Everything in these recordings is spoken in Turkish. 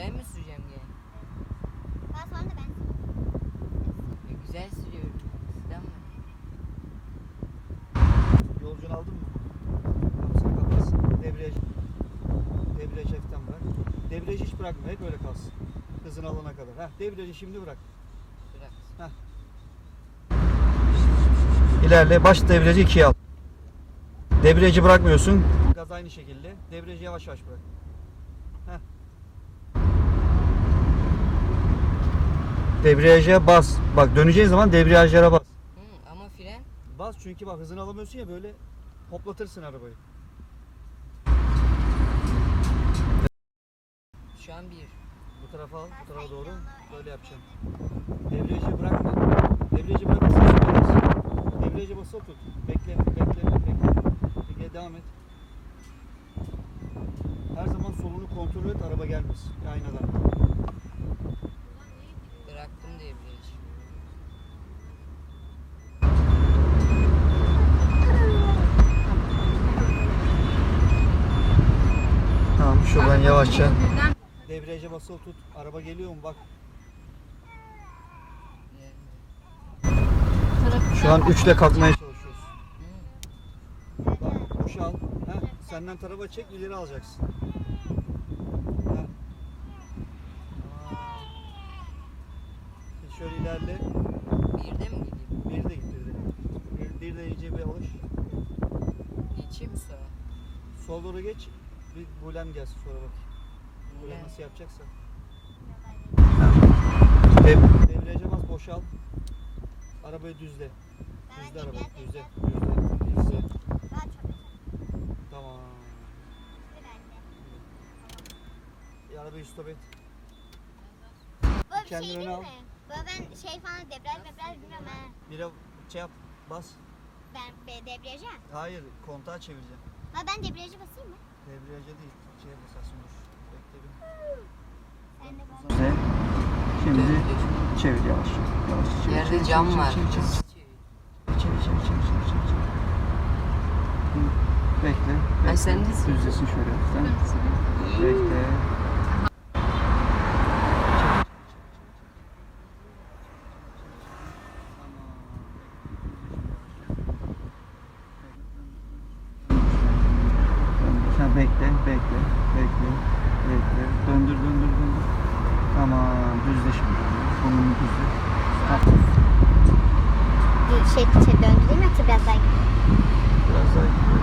Ben mi süreceğim gene? Daha sonra da ben. E, güzel sürüyorum. Sizden mi? Yolcunu aldın mı? Kapısını kapatsın. Debriyaj. Debriyaj hafiften bırak. Debriyajı hiç bırakma. Hep öyle kalsın. Hızını alana kadar. Heh, debriyajı şimdi bırak. Bırak. İlerle. Baş debriyajı ikiye al. Debriyajı bırakmıyorsun. Gaz aynı şekilde. Debriyajı yavaş yavaş bırak. Heh. Debriyaja bas. Bak döneceğin zaman debriyajlara bas. Hı, ama fren Bas çünkü bak hızını alamıyorsun ya böyle hoplatırsın arabayı. şu an bir. Bu tarafa al, bu tarafa doğru. Böyle yapacaksın. Debriyajı bırakma. Debriyajı sürmez. Debriyajı basılı tut. Bekle, bekle, bekle. Bekle, devam et. Her zaman solunu kontrol et, araba gelmez. Aynadan. Yavaşça. Debriyaja basılı tut. Araba geliyor mu bak. Şu an üçle kalkmaya çalışıyoruz. Bak, boşa al. Heh, senden tarafa çek, ileri alacaksın. Şimdi şöyle ilerle. birde mi gideyim? Bir de git bir de. Bir, bir de iyice bir alış. Geçeyim mi sağa? Sol doğru geç. Bir bulem gelsin sonra bak. Bulem Ulan, nasıl yapacaksa. Dev, debriyaja bas boşal. Arabayı düzle. Düzle arabayı. Düzle. Düzle. Düzle. Tamam. E, arabayı stop et. Bir Kendini şey öne değil al. mi? Ben şey falan debriyaj debriyaj bilmiyorum ha. Bir şey yap. Bas. Ben be, debriyaja. Hayır kontağı çevireceğim. Ha ben debriyaja basayım mı? Debriyaja değil. Şeye basarsın dur. Bekle bir. Sen de bas. Güzel. Şimdi çevir yavaş. Yavaş. Çevir, Yerde çevir, cam çevir, var. Çevir, çevir, çevir, çevir, çevir, çevir, çevir, çevir. Bekle. bekle. Ay, sen de. Düzlesin şöyle. Sen bekle. 9'da şimdi. Konum 9'da. Şey, şey döndü değil mi? Yoksa biraz daha gidiyor. Biraz daha gidiyor.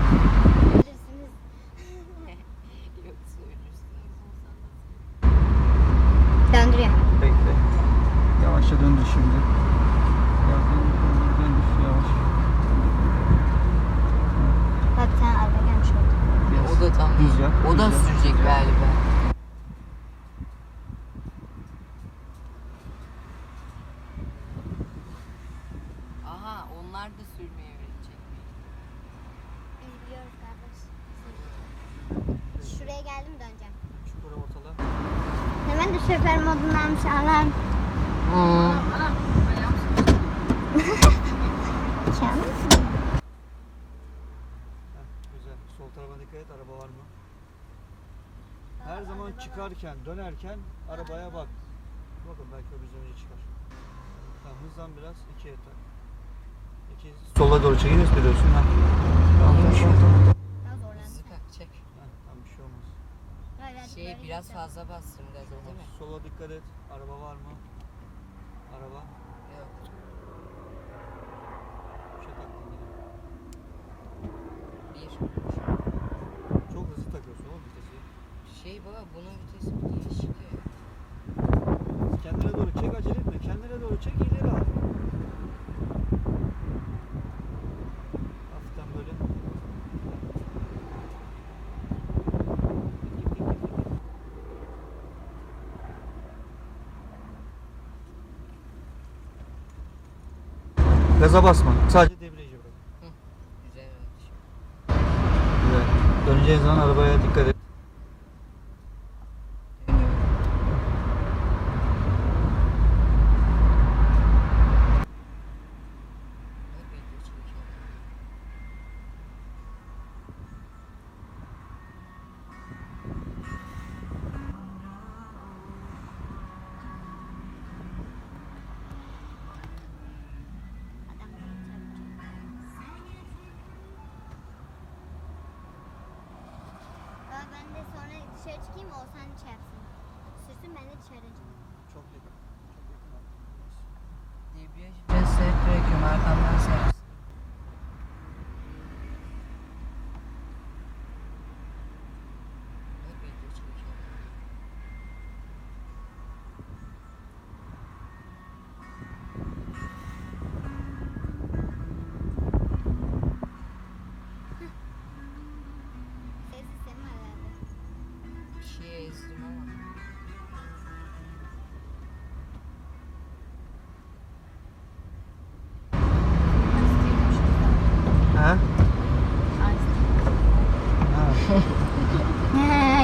Yavaşça döndür şimdi. Yavaş. Yavaş. Bak sen araba oldu. O da tam Düz yap, O da sürecek galiba. Şuraya geldim döneceğim. Çukura ortala. Hemen de şoför modundaymış? Heh, güzel. Sol tarafa dikkat et. Araba var mı? Her zaman çıkarken, dönerken arabaya bak. Bakın belki o bizden önce çıkar. Tamam hızlan biraz. ikiye tak. İki. Sola doğru çekiniz biliyorsun. Ha. Tamam, tamam, tamam, tamam. Daha zorlandım. Hızlı kalkacak. Heh, tamam bir şey olmaz. Evet, Şey böyle biraz fazla bastım gaza değil mi? Sola dikkat et. Araba var mı? Araba. Yok. Şey taktın yine. Bir. Çok hızlı takıyorsun oğlum vitesi. Şey baba bunun vitesi bir değişik ya. Kendine doğru çek acele etme. Kendine doğru çek ileri al. Hafiften böyle. Git, git, git, git, git. Gaza basma. Sadece ben de sonra dışarı çıkayım o sen şey yapsın. Sürsün ben de çıkayım. Çok yakın. Çok yakın. Debriyaj ve set bırakıyorum arkamdan servis.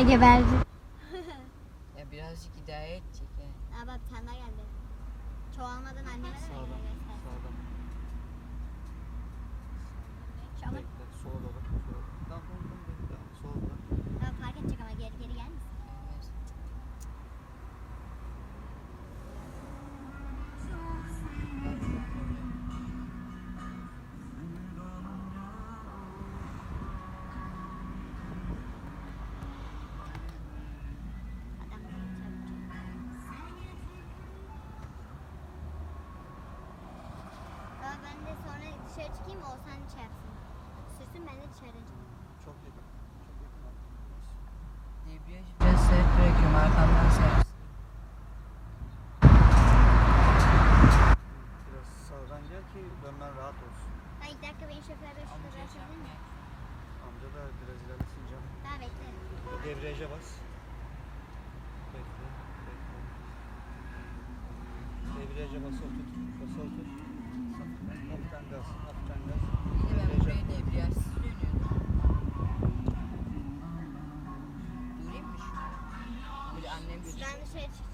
Geberdi. Ya birazcık idare edecek yani. Aa bak geldi. Çoğalmadan anneme de Sağdan. göster. Sağdan. Şu ben sonra dışarı çıkayım o sen şey yapsın. Sürsün ben de çıkayım. Çok yakın. Çok yakın. Debriyaj ve set bırakıyorum arkamdan servis. Biraz sağdan gel ki dönmen rahat olsun. Ha iki dakika beni şoförle şurada bırakabilir miyim? Amca da biraz ilerlesin canım. Daha bekle. Debriyaja bas. Bekle. Bekle. Debriyaja basılı tut. Basılı tut. Ben annem Ben sürecek. dışarı.